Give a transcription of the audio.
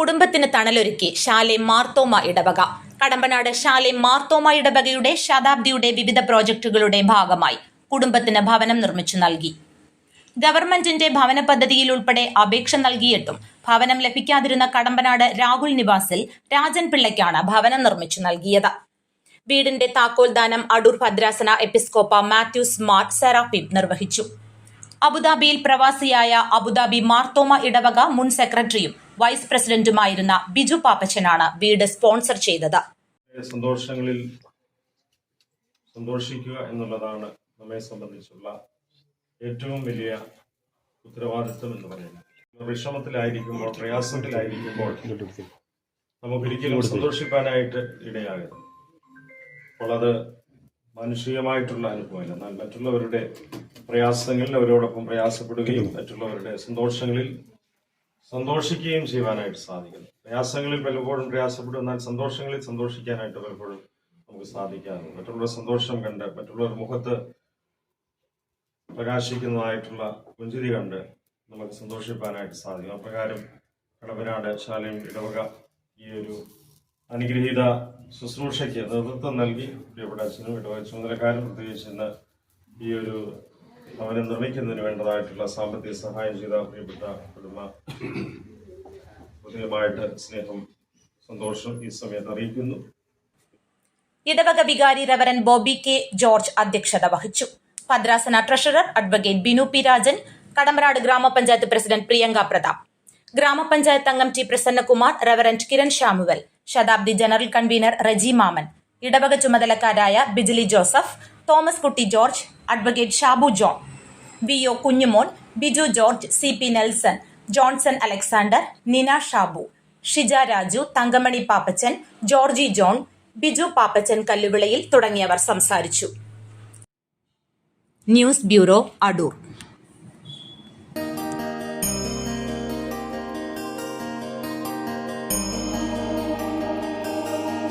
കുടുംബത്തിന് തണലൊരുക്കി ശാലെ മാർത്തോമ ഇടവക. കടമ്പനാട് ശാലെ മാർത്തോമ ഇടവകയുടെ ശതാബ്ദിയുടെ വിവിധ പ്രോജക്റ്റുകളുടെ ഭാഗമായി കുടുംബത്തിന് ഭവനം നിർമ്മിച്ചു നൽകി. ഗവൺമെന്റിന്റെ ഭവന പദ്ധതിയിൽ ഉൾപ്പെടെ അപേക്ഷ നൽകിയിട്ടും ഭവനം ലഭിക്കാതിരുന്ന കടമ്പനാട് രാഹുൽ നിവാസിൽ രാജൻ പിള്ളയ്ക്കാണ് ഭവനം നിർമ്മിച്ചു നൽകിയത്. വീടിന്റെ താക്കോൽ ദാനം അടൂർ ഭദ്രാസന എപ്പിസ്കോപ്പ മാത്യൂസ് മാർ സെറാപ്പിം നിർവഹിച്ചു. അബുദാബിയിൽ പ്രവാസിയായ അബുദാബി മാർത്തോമ ഇടവക മുൻ സെക്രട്ടറിയും വൈസ് പ്രസിഡന്റുമായിരുന്ന ബിജു പാപ്പച്ചനാണ് വീട് സ്പോൺസർ ചെയ്തത്. സന്തോഷങ്ങളിൽ സന്തോഷിക്കുക എന്നുള്ളതാണ് നമ്മെ സംബന്ധിച്ചുള്ള ഏറ്റവും വലിയ ഉത്തരവാദിത്വം എന്ന് പറയുന്നത്. വിഷമത്തിലായിരിക്കുമ്പോൾ പ്രയാസത്തിലായിരിക്കുമ്പോൾ നമുക്കൊരിക്കലും സന്തോഷിക്കാനായിട്ട് ഇടയാകരുത്. അപ്പോൾ അത് മാനുഷികമായിട്ടുള്ള അനുഭവമല്ല. എന്നാൽ മറ്റുള്ളവരുടെ പ്രയാസങ്ങളിൽ അവരോടൊപ്പം പ്രയാസപ്പെടുകയും മറ്റുള്ളവരുടെ സന്തോഷങ്ങളിൽ സന്തോഷിക്കുകയും ചെയ്യുവാനായിട്ട് സാധിക്കുന്നു. പ്രയാസങ്ങളിൽ പലപ്പോഴും പ്രയാസപ്പെടും എന്നാൽ സന്തോഷങ്ങളിൽ സന്തോഷിക്കാനായിട്ട് പലപ്പോഴും നമുക്ക് സാധിക്കാറുണ്ട്. മറ്റുള്ളവരുടെ സന്തോഷം കണ്ട് മറ്റുള്ളവരുടെ മുഖത്ത് പ്രകാശിക്കുന്നതായിട്ടുള്ള പുഞ്ചിരി കണ്ട് നമുക്ക് സന്തോഷിപ്പാനായിട്ട് സാധിക്കും. അപ്രകാരം കടവനാട് ശാലയും ഇടവക ഈ ഒരു അനുഗ്രഹീത ശുശ്രൂഷയ്ക്ക് നേതൃത്വം നൽകി പ്രിയപ്പെട്ട അച്ഛനും ഇടവക ചുമതലക്കാരും പ്രത്യേകിച്ച് ഇന്ന് ഈ ഒരു ഭവനം നിർമ്മിക്കുന്നതിന് വേണ്ടതായിട്ടുള്ള സാമ്പത്തിക സഹായം ചെയ്ത പ്രിയപ്പെട്ട കുടുംബ ഹൃദയമായിട്ട് സ്നേഹം സന്തോഷം ഈ സമയത്ത് അറിയിക്കുന്നു. ഇടവക വികാരി റവറൻ ബോബി കെ ജോർജ് അധ്യക്ഷത വഹിച്ചു. പദ്രാസന treasurer advocate Binu P Rajan Kadampanad ഗ്രാമപഞ്ചായത്ത് പ്രസിഡന്റ് പ്രിയങ്ക പ്രതാപ് ഗ്രാമപഞ്ചായത്ത് അംഗം ടി പ്രസന്നകുമാർ റവറന്റ് കിരൺ ഷാമുവൽ ശതാബ്ദി ജനറൽ കൺവീനർ റജി മാമൻ ഇടവക ചുമതലക്കാരായ Bijili Joseph Thomas Kutty George advocate Shabu John V O Kunjumon Biju George C P Nelson Johnson Alexander Nina Shabu Shija Raju Thankamani Pappachan Georgie John Biju Pappachan കല്ലുവിളയിൽ തുടങ്ങിയവർ സംസാരിച്ചു. News bureau Adoor.